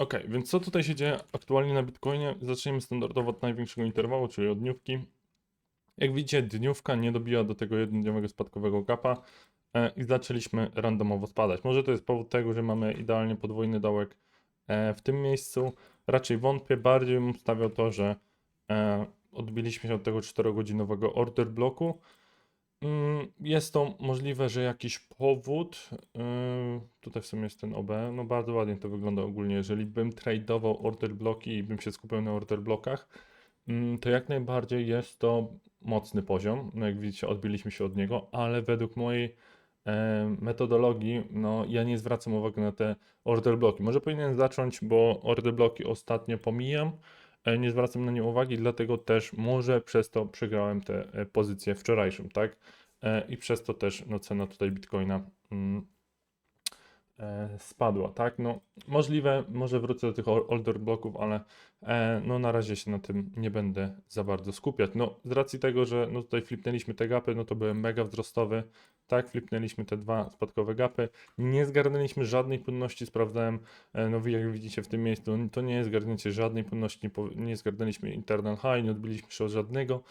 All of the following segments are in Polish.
Okej, więc co tutaj się dzieje aktualnie na Bitcoinie? Zaczniemy standardowo od największego interwału, czyli od dniówki. Jak widzicie, dniówka nie dobiła do tego jednodniowego spadkowego gapa e, i zaczęliśmy randomowo spadać. Może to jest powód tego, że mamy idealnie podwójny dołek e, w tym miejscu. Raczej wątpię, bardziej bym stawiał to, że e, odbiliśmy się od tego 4-godzinowego order bloku. Mm, Jest to możliwe, że jakiś powód, yy, tutaj w sumie jest ten OB, no bardzo ładnie to wygląda ogólnie, jeżeli bym tradeował order bloki i bym się skupiał na order blokach, mm, to jak najbardziej jest to mocny poziom, no jak widzicie odbiliśmy się od niego, ale według mojej e, metodologii, no ja nie zwracam uwagi na te order bloki. Może powinienem zacząć, bo order bloki ostatnio pomijam, nie zwracam na nie uwagi, dlatego też może przez to przegrałem tę e, pozycję wczorajszą, tak? E, I przez to też no, cena tutaj Bitcoina mm, e, spadła, tak? No możliwe, może wrócę do tych order bloków, ale e, no na razie się na tym nie będę za bardzo skupiać. No z racji tego, że no tutaj flipnęliśmy te gapy, no to były mega wzrostowy, tak? Flipnęliśmy te dwa spadkowe gapy, nie zgarnęliśmy żadnej płynności, sprawdzałem, e, no wy jak widzicie w tym miejscu, to nie jest zgarnięcie żadnej płynności, nie, nie zgarnęliśmy internal high, nie odbiliśmy się od żadnego,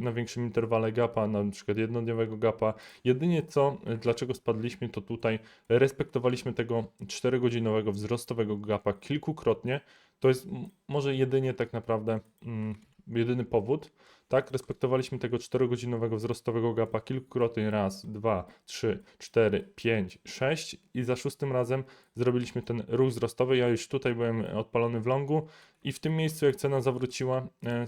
na większym interwale gapa, na przykład jednodniowego gapa. Jedynie co, y, dlaczego spadliśmy, to tutaj respektowaliśmy tego 4-godzinowego wzrostowego gapa kilkukrotnie. To jest może jedynie tak naprawdę mm, jedyny powód. Tak, respektowaliśmy tego 4-godzinowego wzrostowego gapa kilkukrotnie. Raz, dwa, trzy, cztery, pięć, sześć i za szóstym razem zrobiliśmy ten ruch wzrostowy. Ja już tutaj byłem odpalony w longu i w tym miejscu, jak cena zawróciła, e,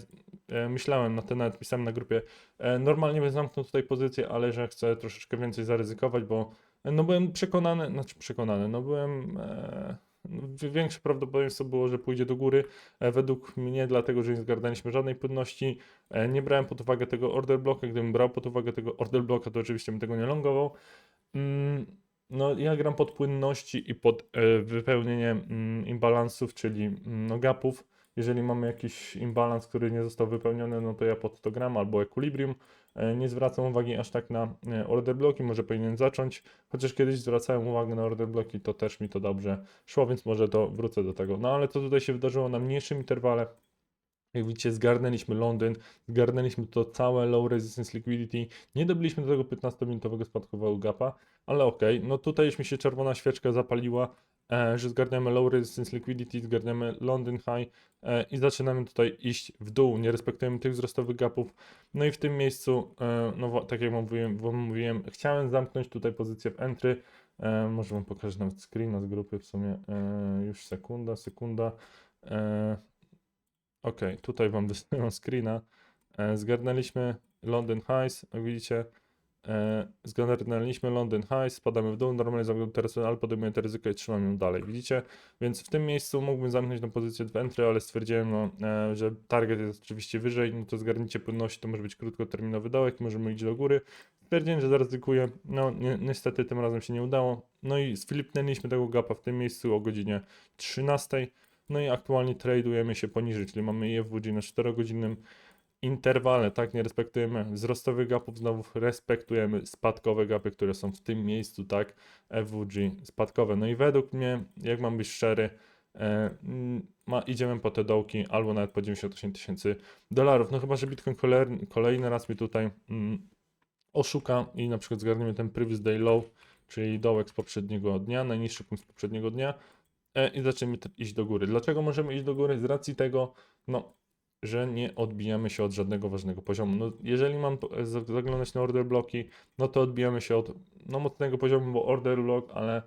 e, myślałem na ten nawet pisałem na grupie, e, normalnie bym zamknął tutaj pozycję, ale że chcę troszeczkę więcej zaryzykować, bo e, no byłem przekonany, znaczy przekonany, no byłem, e, większe prawdopodobieństwo było, że pójdzie do góry, e, według mnie, dlatego, że nie zgarnęliśmy żadnej płynności, e, nie brałem pod uwagę tego order bloka, gdybym brał pod uwagę tego order bloka, to oczywiście bym tego nie longował. Mm, no, ja gram pod płynności i pod e, wypełnienie mm, imbalansów, czyli mm, no, gapów. Jeżeli mamy jakiś imbalans, który nie został wypełniony, no to ja pod to gram albo equilibrium. E, Nie zwracam uwagi aż tak na e, order bloki, może powinien zacząć. Chociaż kiedyś zwracałem uwagę na order bloki, to też mi to dobrze szło, więc może to wrócę do tego. No ale to tutaj się wydarzyło na mniejszym interwale. Jak widzicie, zgarnęliśmy Londyn, zgarnęliśmy to całe low resistance liquidity, nie dobiliśmy do tego 15-minutowego spadkowego gapa, ale okej, no tutaj już mi się czerwona świeczka zapaliła, że zgarniamy low resistance liquidity, zgarniamy London high e, i zaczynamy tutaj iść w dół, nie respektujemy tych wzrostowych gapów, no i w tym miejscu, e, no tak jak mówiłem, wam mówiłem, chciałem zamknąć tutaj pozycję w entry, e, może wam pokażę nawet screena z grupy w sumie, e, już sekunda, sekunda, e, Okej, tutaj wam wysyłam screena. E, zgarnęliśmy London Highs, widzicie. E, zgarnęliśmy London Highs, spadamy w dół, normalnie teraz, ale podejmuję te ryzyko i trzymam ją dalej, widzicie? Więc w tym miejscu mógłbym zamknąć na pozycję w entry, ale stwierdziłem, no, e, że target jest oczywiście wyżej, no to zgarnięcie płynności to może być krótkoterminowy dołek, możemy iść do góry. Stwierdziłem, że zaryzykuję, no ni niestety tym razem się nie udało. No i sflipnęliśmy tego gapa w tym miejscu o godzinie 13. No i aktualnie tradujemy się poniżej, czyli mamy EFWG na 4-godzinnym interwale, tak, nie respektujemy wzrostowych gapów, znowu respektujemy spadkowe gapy, które są w tym miejscu, tak, FWG spadkowe. No i według mnie, jak mam być szczery, e, mm, ma, idziemy po te dołki albo nawet po 98 tysięcy dolarów. No chyba, że Bitcoin kolejny, kolejny raz mi tutaj mm, oszuka i na przykład zgarniemy ten previous day low, czyli dołek z poprzedniego dnia, najniższy punkt z poprzedniego dnia, e, i zaczniemy iść do góry. Dlaczego możemy iść do góry? Z racji tego, no, że nie odbijamy się od żadnego ważnego poziomu. No, jeżeli mam zaglądać na order bloki, no to odbijamy się od no, mocnego poziomu, bo order block, ale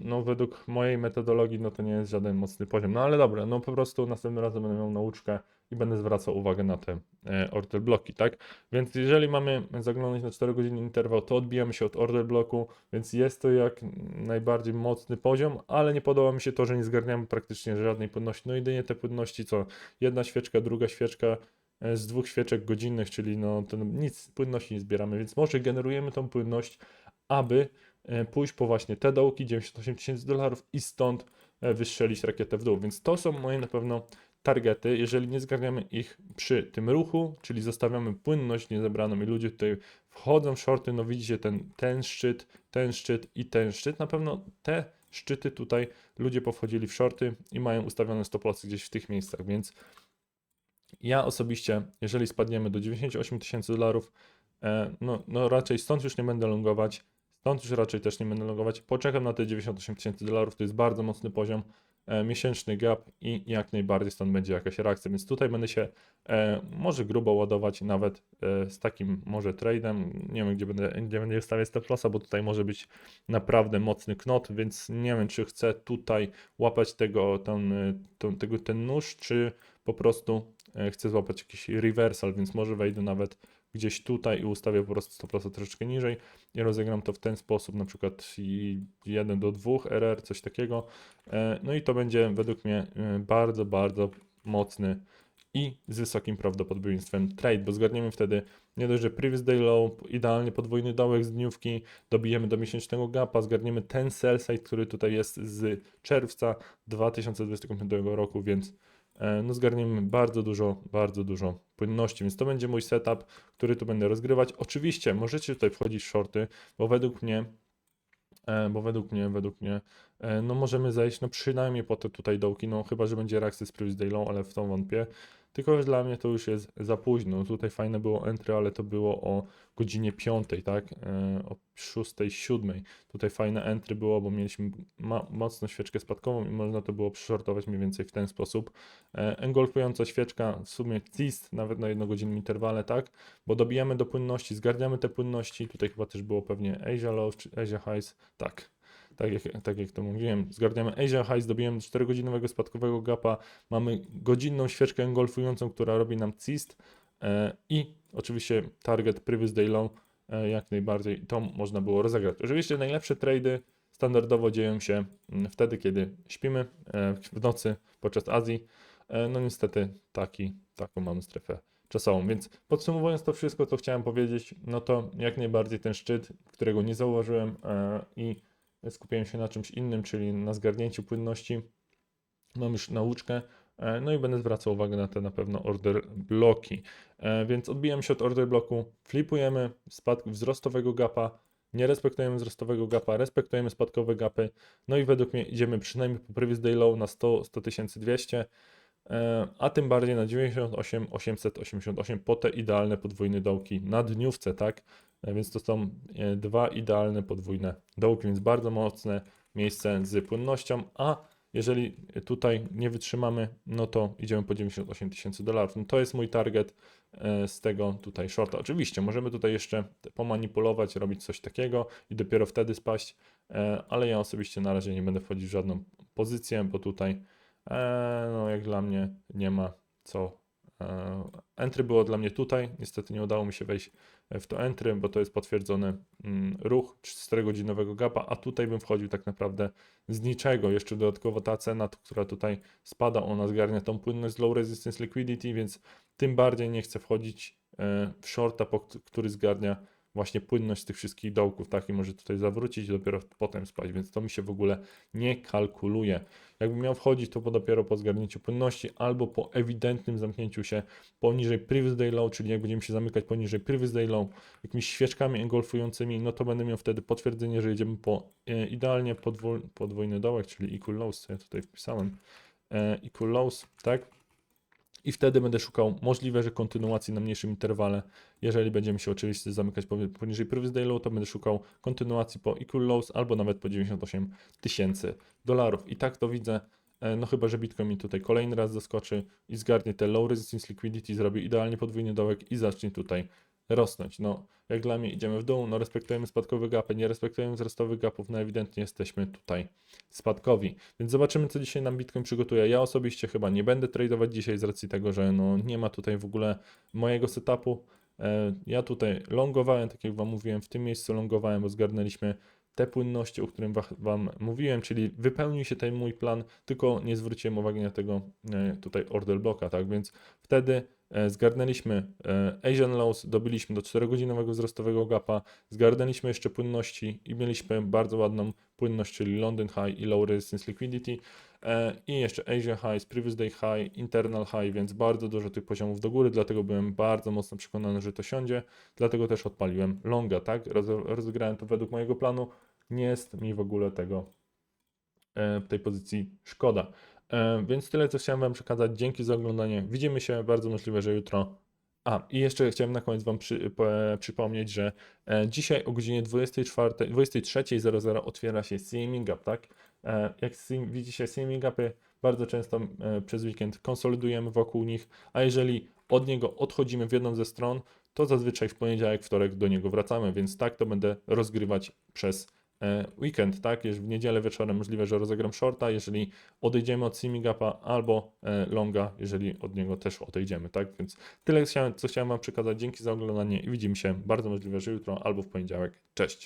no, według mojej metodologii, no to nie jest żaden mocny poziom. No ale dobra, no po prostu następnym razem będę miał nauczkę i będę zwracał uwagę na te e, order bloki, tak? Więc jeżeli mamy zaglądać na 4 godziny interwał, to odbijamy się od order bloku, więc jest to jak najbardziej mocny poziom, ale nie podoba mi się to, że nie zgarniamy praktycznie żadnej płynności. No jedynie te płynności, co jedna świeczka, druga świeczka e, z dwóch świeczek godzinnych, czyli no to nic płynności nie zbieramy, więc może generujemy tą płynność, aby pójść po właśnie te dołki 98 tysięcy dolarów i stąd e, wystrzelić rakietę w dół. Więc to są moje na pewno targety. Jeżeli nie zgarniamy ich przy tym ruchu, czyli zostawiamy płynność niezebraną i ludzie tutaj wchodzą w shorty, no widzicie ten, ten szczyt, ten szczyt i ten szczyt, na pewno te szczyty tutaj ludzie powchodzili w shorty i mają ustawione stop lossy gdzieś w tych miejscach, więc ja osobiście, jeżeli spadniemy do 98 tysięcy dolarów, e, no, no raczej stąd już nie będę longować, stąd już raczej też nie będę longować. Poczekam na te 98 tysięcy dolarów, to jest bardzo mocny poziom, e, miesięczny gap i jak najbardziej stąd będzie jakaś reakcja, więc tutaj będę się e, może grubo ładować nawet e, z takim może tradem, nie wiem gdzie będę, gdzie będę stawiać stop lossa, bo tutaj może być naprawdę mocny knot, więc nie wiem czy chcę tutaj łapać tego, ten, e, ten, ten nóż, czy po prostu e, chcę złapać jakiś reversal, więc może wejdę nawet gdzieś tutaj i ustawię po prostu stop troszeczkę niżej i rozegram to w ten sposób, na przykład i 1 do 2 RR, coś takiego. E, No i to będzie według mnie e, bardzo, bardzo mocny i z wysokim prawdopodobieństwem trade, bo zgarniemy wtedy nie dość, że previous day low, idealnie podwójny dołek z dniówki, dobijemy do miesięcznego gapa, zgarniemy ten sell side, który tutaj jest z czerwca 2025 roku, więc no zgarniemy bardzo dużo, bardzo dużo płynności, więc to będzie mój setup, który tu będę rozgrywać. Oczywiście możecie tutaj wchodzić w shorty, bo według mnie E, bo według mnie, według mnie, e, no możemy zejść, no przynajmniej po te tutaj dołki, no chyba, że będzie reakcja z Previous Day Low, ale w tą wątpię. Tylko, że dla mnie to już jest za późno. No Tutaj fajne było entry, ale to było o godzinie 5, tak? E, O 6, 7. Tutaj fajne entry było, bo mieliśmy ma mocno świeczkę spadkową i można to było przyshortować mniej więcej w ten sposób. E, Engolfująca świeczka, w sumie CIST, nawet na jednogodzinnym interwale, tak? Bo dobijamy do płynności, zgarniamy te płynności. Tutaj chyba też było pewnie Asia Low czy Asia Highs. Tak, tak jak, tak jak to mówiłem. Zgarniamy Asia Highs, dobijamy 4-godzinowego spadkowego gapa. Mamy godzinną świeczkę engolfującą, która robi nam CIST e, i oczywiście target previous day e, jak najbardziej. To można było rozegrać. Oczywiście najlepsze trady standardowo dzieją się mm, wtedy, kiedy śpimy e, w nocy podczas Azji. E, No niestety taki, taką mamy strefę czasową. Więc podsumowując to wszystko, co chciałem powiedzieć, no to jak najbardziej ten szczyt, którego nie zauważyłem e, i skupiłem się na czymś innym, czyli na zgarnięciu płynności. Mam już nauczkę, e, no i będę zwracał uwagę na te na pewno order bloki. E, Więc odbijam się od order bloku, flipujemy spadk wzrostowego gapa, nie respektujemy wzrostowego gapa, respektujemy spadkowe gapy, no i według mnie idziemy przynajmniej po previous day low na 100, 100 200, e, a tym bardziej na 98, 888 po te idealne podwójne dołki na dniówce, tak? E, Więc to są e, dwa idealne podwójne dołki, więc bardzo mocne miejsce z płynnością, a jeżeli tutaj nie wytrzymamy, no to idziemy po 98 tysięcy dolarów. No to jest mój target e, z tego tutaj shorta. Oczywiście możemy tutaj jeszcze pomanipulować, robić coś takiego i dopiero wtedy spaść, e, ale ja osobiście na razie nie będę wchodzić w żadną pozycję, bo tutaj e, no jak dla mnie nie ma co. e, Entry było dla mnie tutaj, niestety nie udało mi się wejść w to entry, bo to jest potwierdzony mm, ruch 4-godzinowego gapa, a tutaj bym wchodził tak naprawdę z niczego. Jeszcze dodatkowo ta cena, która tutaj spada, ona zgarnia tą płynność z low resistance liquidity, więc tym bardziej nie chcę wchodzić e, w shorta, który zgarnia właśnie płynność tych wszystkich dołków, tak, i może tutaj zawrócić i dopiero potem spać, więc to mi się w ogóle nie kalkuluje. Jakbym miał wchodzić, to dopiero po zgarnięciu płynności albo po ewidentnym zamknięciu się poniżej previous day low, czyli jak będziemy się zamykać poniżej previous day low, jakimiś świeczkami engolfującymi, no to będę miał wtedy potwierdzenie, że jedziemy po e, idealnie podwój, podwójny dołek, czyli equal lows, co ja tutaj wpisałem, e, equal lows, tak? I wtedy będę szukał możliwe, że kontynuacji na mniejszym interwale. Jeżeli będziemy się oczywiście zamykać poniżej previous day low, to będę szukał kontynuacji po equal lows albo nawet po 98 tysięcy dolarów. I tak to widzę. E, No chyba, że Bitcoin mi tutaj kolejny raz zaskoczy i zgarnie te low resistance liquidity, zrobi idealnie podwójny dołek i zacznie tutaj rosnąć. No, jak dla mnie idziemy w dół, no respektujemy spadkowe gapy, nie respektujemy wzrostowych gapów, no ewidentnie jesteśmy tutaj spadkowi. Więc zobaczymy, co dzisiaj nam Bitcoin przygotuje. Ja osobiście chyba nie będę tradować dzisiaj z racji tego, że no nie ma tutaj w ogóle mojego setupu. E, Ja tutaj longowałem, tak jak Wam mówiłem, w tym miejscu longowałem, bo zgarnęliśmy te płynności, o którym wa- Wam mówiłem, czyli wypełnił się ten mój plan, tylko nie zwróciłem uwagi na tego e, tutaj order bloka, tak, więc wtedy zgarnęliśmy e, Asian Lows, dobiliśmy do 4-godzinowego wzrostowego gapa, zgarnęliśmy jeszcze płynności i mieliśmy bardzo ładną płynność, czyli London High i Low Resistance Liquidity e, i jeszcze Asia High, Previous Day High, Internal High, więc bardzo dużo tych poziomów do góry, dlatego byłem bardzo mocno przekonany, że to siądzie, dlatego też odpaliłem longa, tak, Roz, rozegrałem to według mojego planu, nie jest mi w ogóle tego e, tej pozycji szkoda. E, Więc tyle, co chciałem Wam przekazać. Dzięki za oglądanie. Widzimy się bardzo możliwe, że jutro. A, i jeszcze chciałem na koniec Wam przy, po, przypomnieć, że e, dzisiaj o godzinie 24, 23.00 otwiera się CME Gap, tak? E, jak CM, widzicie, CME Gapy bardzo często e, przez weekend konsolidujemy wokół nich, a jeżeli od niego odchodzimy w jedną ze stron, to zazwyczaj w poniedziałek, wtorek do niego wracamy, więc tak to będę rozgrywać przez e, weekend, tak? Jeżeli w niedzielę wieczorem możliwe, że rozegram shorta, jeżeli odejdziemy od CME Gapa albo e, longa, jeżeli od niego też odejdziemy, tak? Więc tyle, co chciałem Wam przekazać. Dzięki za oglądanie i widzimy się bardzo możliwe, że jutro albo w poniedziałek. Cześć!